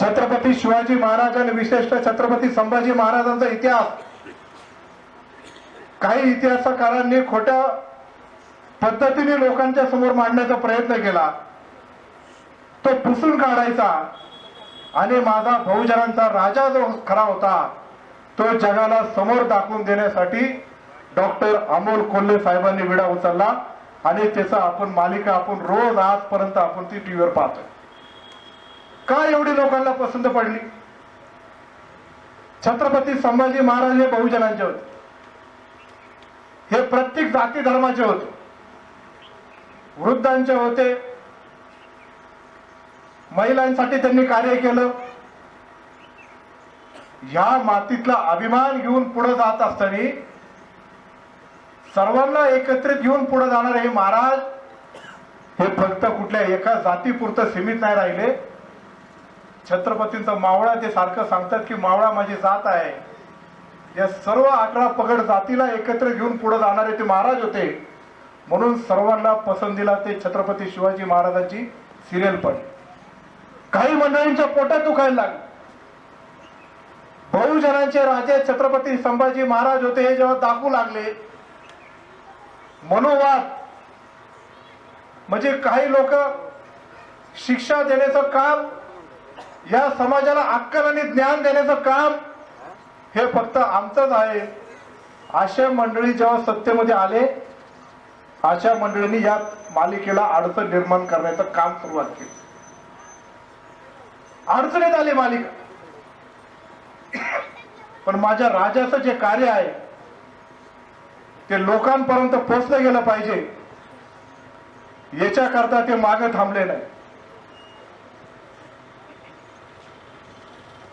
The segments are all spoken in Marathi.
छत्रपती शिवाजी महाराज आणि विशेषतः छत्रपती संभाजी महाराजांचा इतिहास. काही इतिहासकारांनी खोट्या पद्धतीने लोकांच्या समोर मांडण्याचा प्रयत्न केला. तो पुसून काढायचा. आणि माझा बहुजनांचा राजा जो खरा होता तो जगाला समोर दाखवून देण्यासाठी डॉक्टर अमोल कोल्हे साहेबांनी विडा उचलला. आणि त्याचा आपण मालिका आपण रोज आजपर्यंत आपण ती टीव्हीवर पाहतोय. का एवढी लोकांना पसंत पडली? छत्रपती संभाजी महाराज हे बहुजनांचे होते. हे प्रत्येक जाती धर्माचे होते. वृद्धांचे होते. महिलांसाठी त्यांनी कार्य केलं. या मातीतला अभिमान घेऊन पुढे जात असताना सर्वांना एकत्रित घेऊन पुढे जाणारे हे महाराज हे फक्त कुठल्या एका जातीपुरतं सीमित नाही राहिले. छत्रपतींचं मावळा ते सारखं सांगतात की मावळा माझी जात आहे. या सर्व अकरा पगड जातीला एकत्र घेऊन पुढे जाणारे ते महाराज होते. म्हणून सर्वांना पसंतीला ते छत्रपती शिवाजी महाराजांची सिरियल पण काही मंडळींच्या पोटात दुखायला लागले. बहुजनांचे राजे छत्रपती संभाजी महाराज होते हे जेव्हा दाखवू लागले मनोवाद. म्हणजे काही लोक शिक्षा देण्याचं काम या समाजाला अक्कल आणि ज्ञान देण्याचं काम हे फक्त आमचंच आहे. अशा मंडळी जेव्हा सत्तेमध्ये आले अशा मंडळींनी या मालिकेला अडचण निर्माण करण्याचं काम सुरुवात केली. अडचणीत आली मालिका. पण माझ्या राजाचं जे कार्य आहे ते लोकांपर्यंत पोचलं गेलं पाहिजे. याच्याकरता ते मागे थांबले नाही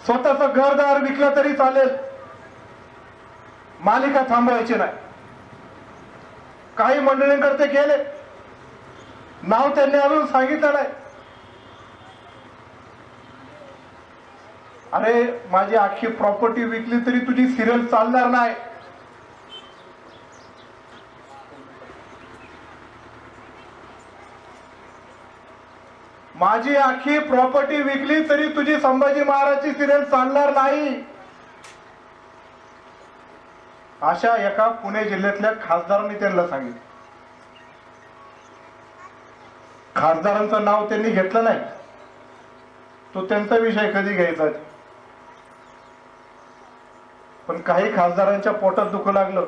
स्वतःच घरदार विकलं तरी चालेल. मालिका थांबवायची नाही. काही मंडळींकडे गेले. नाव त्यांनी अजून सांगितलं नाही. अरे माझी अख्खी प्रॉपर्टी विकली तरी तुझी सिरियल चालणार नाही. माझी आखी प्रॉपर्टी विकली तरी तुझी संभाजी महाराजची सिरियल चालणार नाही. अशा एका पुणे जिल्ह्यातल्या खासदारांनी त्यांना सांगितलं. खासदारांचं नाव त्यांनी घेतलं नाही. तो त्यांचा विषय कधी घ्यायचा? पण काही खासदारांच्या पोटात दुखू लागलं.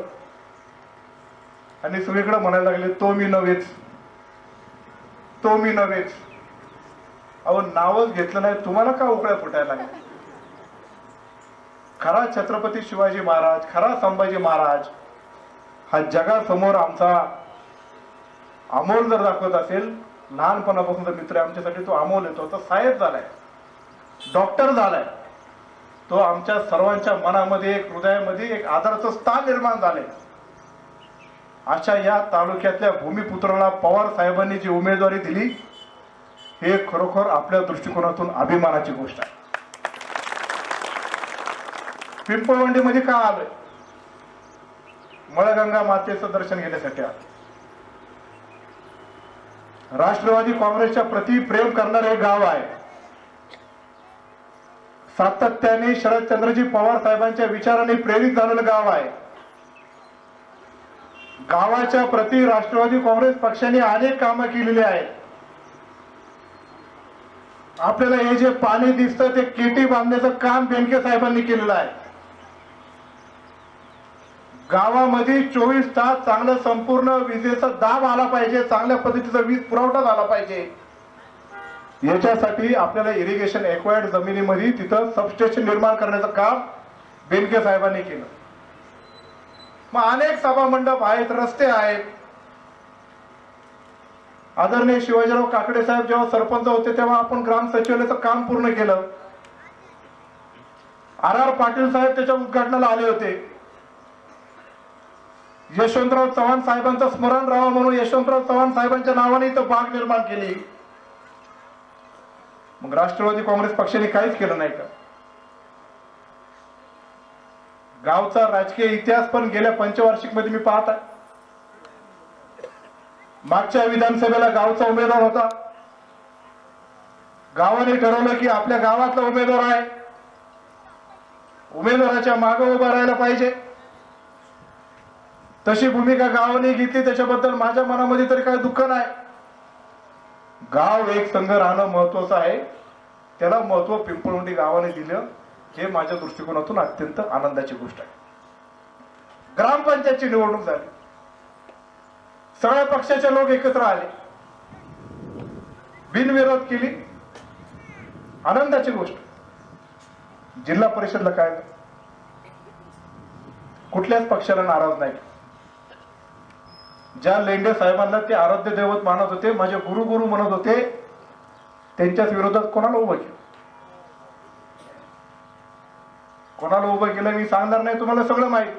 आणि सगळीकडे म्हणायला लागले तो मी नव्हेच. तो मी नव्हेच. अहो नावच घेतलं नाही तुम्हाला का उकळ्या फुटायला लागल्या? खरा छत्रपती शिवाजी महाराज खरा संभाजी महाराज हा जगासमोर आमचा अमोल जर दाखवत असेल लहानपणापासून तर मित्र आमच्यासाठी तो अमोल येतो तो साहेब झालाय डॉक्टर झालाय. तो आमच्या सर्वांच्या मनामध्ये एक हृदयामध्ये एक आदराचं स्थान निर्माण झालंय. अशा या तालुक्यातल्या भूमिपुत्राला पवार साहेबांनी जी उमेदवारी दिली हे खरोखर आपल्या दृष्टिकोनातून अभिमानाची गोष्ट आहे. पिंपळवंडीमध्ये का आलोय? मळगंगा मातेचं दर्शन घेण्यासाठी आलं राष्ट्रवादी काँग्रेसच्या प्रति प्रेम करणारे हे गाव आहे. सातत्याने शरदचंद्रजी पवार साहेबांच्या विचाराने प्रेरित झालेलं गाव आहे. गावाच्या प्रति राष्ट्रवादी काँग्रेस पक्षाने अनेक कामं केलेली आहेत. आपल्याला हे जे पाणी दिसतं ते केटी बांधण्याचं काम बेनके साहेबांनी केलेलं आहे. गावामध्ये चोवीस तास चांगलं संपूर्ण विजेचा दाब आला पाहिजे चांगल्या पद्धतीचा वीज पुरवठा झाला पाहिजे. याच्यासाठी आपल्याला इरिगेशन एक्वायर्ड जमिनीमध्ये तिथं सबस्टेशन निर्माण करण्याचं काम बेनके साहेबांनी केलं. मग अनेक सभामंडप आहेत रस्ते आहेत. आदरणीय शिवाजीराव काकडे साहेब जेव्हा सरपंच होते तेव्हा आपण ग्राम सचिवालयाचं काम पूर्ण केलं. आर आर पाटील साहेब त्याच्या उद्घाटनाला आले होते. यशवंतराव चव्हाण साहेबांचं स्मरण राहावं म्हणून यशवंतराव चव्हाण साहेबांच्या नावाने इथं बाग निर्माण केली. मग राष्ट्रवादी काँग्रेस पक्षाने काहीच केलं नाही का? गावचा राजकीय इतिहास पण गेल्या पंचवार्षिकमध्ये मी पाहत आहे मागच्या विधानसभेला गावचा उमेदवार होता. गावाने ठरवलं की आपल्या गावातला उमेदवार आहे. उमेदवाराच्या मागं उभा राहायला पाहिजे. तशी भूमिका गावाने घेतली त्याच्याबद्दल माझ्या मनामध्ये तरी काही दुःख नाही. गाव एक संघ राहणं महत्वाचं आहे. त्याला महत्त्व पिंपळवंडी गावाने दिलं हे माझ्या दृष्टिकोनातून अत्यंत आनंदाची गोष्ट आहे. ग्रामपंचायतची निवडणूक झाली. सगळ्या पक्षाचे लोक एकत्र आले. बिनविरोध केली. आनंदाची गोष्ट. जिल्हा परिषदला काय? कुठल्याच पक्षाला नाराज नाही. ज्या लेंडे साहेबांना ते आराध्य दैवत मानत होते माझे गुरु गुरु म्हणत होते त्यांच्याच विरोधात कोणाला उभं केलं? कोणाला उभं केलं मी सांगणार नाही तुम्हाला सगळं माहीत.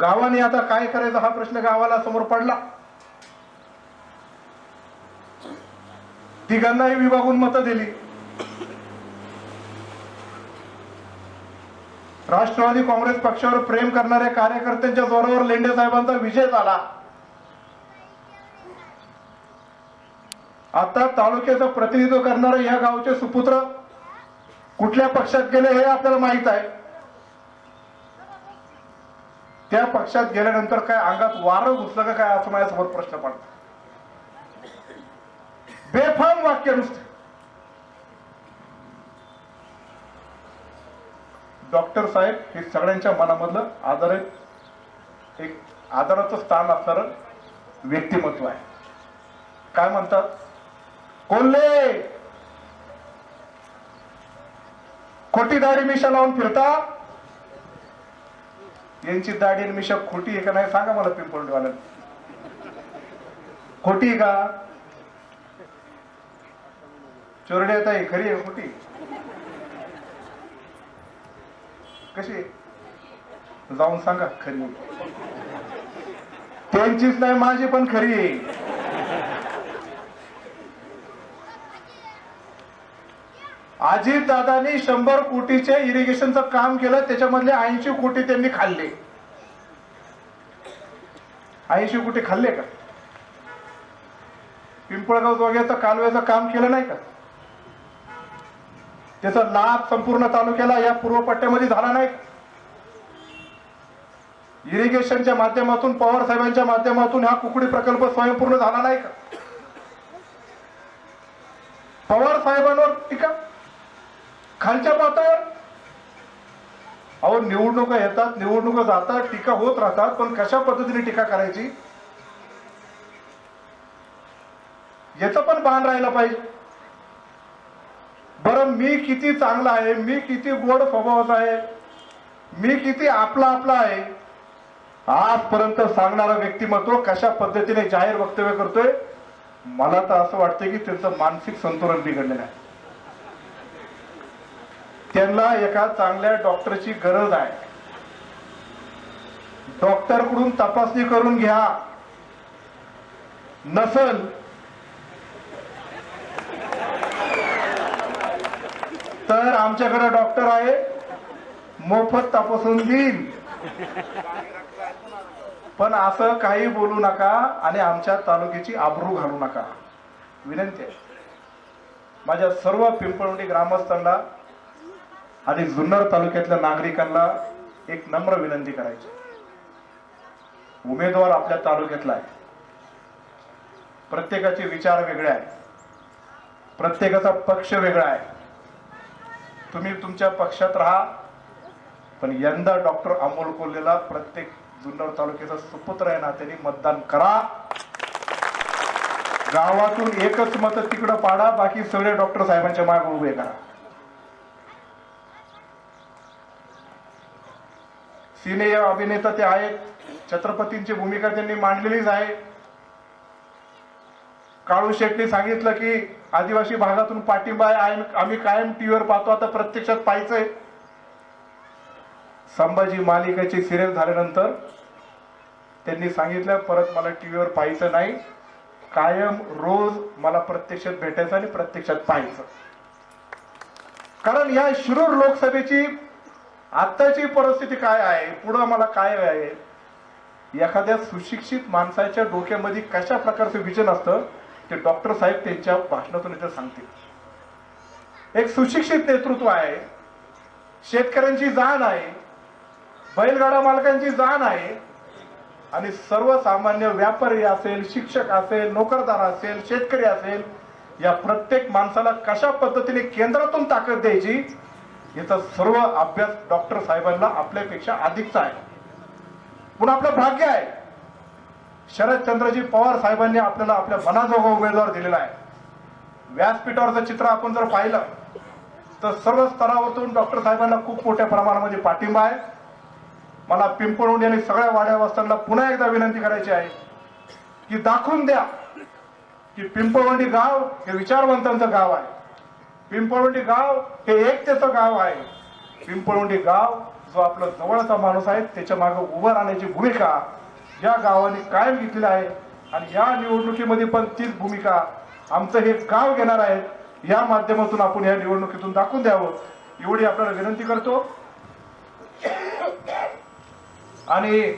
गावाने आता काय करायचं हा प्रश्न गावाला समोर पडला. तिघांनाही विभागून मतं दिली. राष्ट्रवादी काँग्रेस पक्षावर प्रेम करणाऱ्या कार्यकर्त्यांच्या जोरावर लेंडे साहेबांचा विजय झाला. आता तालुक्याचं प्रतिनिधित्व करणारे या गावचे सुपुत्र कुठल्या पक्षात गेले हे आपल्याला माहीत आहे. त्या पक्षात गेल्यानंतर काय अंगात वारं घुसलं का काय असं माझ्यासमोर प्रश्न पडतो बेफाम वाक्य नुसते. डॉक्टर साहेब हे सगळ्यांच्या मनामधलं आदर एक आदराचं स्थान असणारं व्यक्तिमत्व आहे. काय म्हणतात? कोल्हे! खोटीदारी मिशा लावून फिरता? यांची दाढी आणि मिशा खोटी आहे का नाही सांगा मला पिंपळवाल्याला खोटी आहे का? चोरडी आता ही खरी आहे खोटी कशी आहे? जाऊन सांगा खरी त्यांचीच नाही माझी पण खरी आहे. अजित दादानी शंभर कोटीचे इरिगेशनचं काम केलं त्याच्यामधले ऐंशी कोटी त्यांनी खाल्ले. ऐंशी कोटी खाल्ले का? पिंपळगाव वगैरेचं कालव्याचं काम केलं नाही का? त्याचा लाभ संपूर्ण तालुक्याला या पूर्व पट्ट्यामध्ये झाला नाही इरिगेशनच्या माध्यमातून पवार साहेबांच्या माध्यमातून हा कुकडी प्रकल्प स्वयंपूर्ण झाला नाही का? पवार साहेबांवर टीका? खालच्या पातळीवर. अहो निवडणुका येतात निवडणुका जातात टीका होत राहतात पण कशा पद्धतीने टीका करायची? याचं पण भान राहायला पाहिजे. बरं मी किती चांगला आहे मी किती गोड स्वभावाचा आहे मी किती आपला आपला आहे आजपर्यंत सांगणारा व्यक्तिमत्व कशा पद्धतीने जाहीर वक्तव्य करतोय मला तर असं वाटतं की त्यांचं मानसिक संतुलन बिघडलेलं आहे. त्यांना एका चांगल्या डॉक्टरची गरज आहे. डॉक्टरकडून तपासणी करून घ्या. नसल. तर आमच्याकडे डॉक्टर आहे. मोफत तपासून देईल पण असं काही बोलू नका आणि आमच्या तालुक्याची आबरू घालू नका. विनंती आहे. माझ्या सर्व पिंपळवंडी ग्रामस्थांना आणि जुन्नर तालुक्यातल्या नागरिकांना एक नम्र विनंती करायची. उमेदवार आपल्या तालुक्यातला आहे. प्रत्येकाचे विचार वेगळे आहेत. प्रत्येकाचा पक्ष वेगळा आहे. तुम्ही तुमच्या पक्षात राहा. पण यंदा डॉक्टर अमोल कोल्हेला प्रत्येक जुन्नर तालुक्याचा सुपुत्र आहे ना त्यांनी मतदान करा. गावातून एकच मत तिकडं पाडा. बाकी सगळे डॉक्टर साहेबांच्या मागे उभे करा. सिने अभिनेता ते आहेत. छत्रपतींची भूमिका त्यांनी मांडलेलीच आहे. काळू शेटने सांगितलं की आदिवासी भागातून पाठिंबा आहे. आम्ही कायम टीव्हीवर पाहतो. आता प्रत्यक्षात पाहायचंय. संभाजी मालिकेची सिरियल झाल्यानंतर त्यांनी सांगितलं परत मला टीव्हीवर पाहायचं नाही. कायम रोज मला प्रत्यक्षात भेटायचं आणि प्रत्यक्षात पाहायचं. कारण या शिरूर लोकसभेची आत्ताची परिस्थिती काय आहे? पुढं मला काय आहे? एखाद्या सुशिक्षित माणसाच्या डोक्यामध्ये कशा प्रकारचं विजन असतं? ते डॉक्टर साहेब त्यांच्या भाषणातून इथे सांगतील. एक सुशिक्षित नेतृत्व आहे. शेतकऱ्यांची जाण आहे. बैलगाडा मालकांची जाण आहे. आणि सर्वसामान्य व्यापारी असेल शिक्षक असेल नोकरदार असेल शेतकरी असेल या प्रत्येक माणसाला कशा पद्धतीने केंद्रातून ताकद द्यायची? याचा सर्व अभ्यास डॉक्टर साहेबांना आपल्यापेक्षा अधिकचा आहे. पुन्हा आपलं भाग्य आहे. शरदचंद्रजी पवार साहेबांनी आपल्याला आपल्या मनाजोगा उमेदवार दिलेला आहे. व्यासपीठावरचं चित्र आपण जर पाहिलं तर सर्व स्तरावरतून डॉक्टर साहेबांना खूप मोठ्या प्रमाणामध्ये पाठिंबा आहे. मला पिंपळवंडी आणि सगळ्या वाड्यावस्तांना पुन्हा एकदा विनंती करायची आहे की दाखवून द्या की पिंपळवंडी गाव हे विचारवंतांचं गाव आहे. पिंपळवंडी गाव हे एक त्याचं गाव आहे. पिंपळवंडी गाव जो आपला जवळचा माणूस आहे त्याच्यामागे उभं राहण्याची भूमिका या गावाने कायम घेतलेली आहे. आणि या निवडणुकीमध्ये पण तीच भूमिका आमचं हे गाव घेणार आहे. या माध्यमातून आपण या निवडणुकीतून दाखवून द्यावं. एवढी आपल्याला विनंती करतो. आणि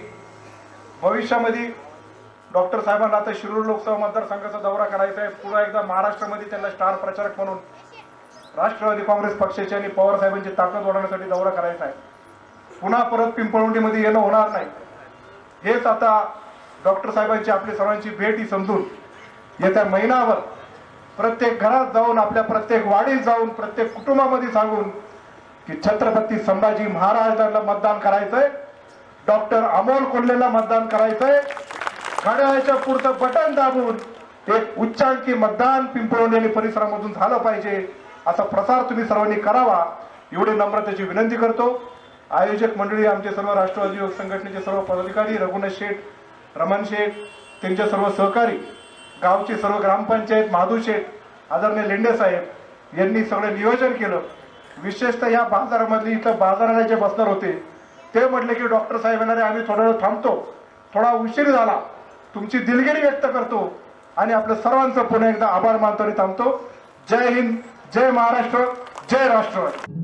भविष्यामध्ये डॉक्टर साहेबांना आता शिरूर लोकसभा मतदारसंघाचा दौरा करायचा आहे. पुन्हा एकदा महाराष्ट्रामध्ये त्यांना स्टार प्रचारक म्हणून राष्ट्रवादी काँग्रेस पक्षाची आणि पवार साहेबांची ताकद वाढवण्यासाठी दौरा करायचा आहे. पुन्हा परत पिंपळवंडीमध्ये येणं होणार नाही. हेच आता डॉक्टर साहेबांची आपली सर्वांची भेट ही समजून येत्या महिनाभर प्रत्येक घरात जाऊन आपल्या प्रत्येक वाडीत जाऊन प्रत्येक कुटुंबामध्ये सांगून की छत्रपती संभाजी महाराजांना मतदान करायचंय. डॉक्टर अमोल कोल्हेला मतदान करायचंय. घड्याळाच्या पुढचं बटन दाबून एक उच्चांकी मतदान पिंपळवंडी आणि परिसरामधून झालं पाहिजे. असा प्रसार तुम्ही सर्वांनी करावा. एवढी नम्रतेची विनंती करतो. आयोजक मंडळी आमचे सर्व राष्ट्रवादी युवक संघटनेचे सर्व पदाधिकारी रघुनाथ शेठ रमण शेठ त्यांचे सर्व सहकारी गावचे सर्व ग्रामपंचायत माधू शेठ आदरणीय लेंडे साहेब यांनी सगळं नियोजन केलं. विशेषतः या बाजारामधली इथं बाजाराला जे बसणार होते ते म्हटले की डॉक्टर साहेब येणारे आम्ही थोडा वेळ थांबतो. थोडा उशीर झाला. तुमची दिलगिरी व्यक्त करतो. आणि आपल्या सर्वांचं पुन्हा एकदा आभार मानतो आणि थांबतो. जय हिंद. जय महाराष्ट्र जय राष्ट्रवादी.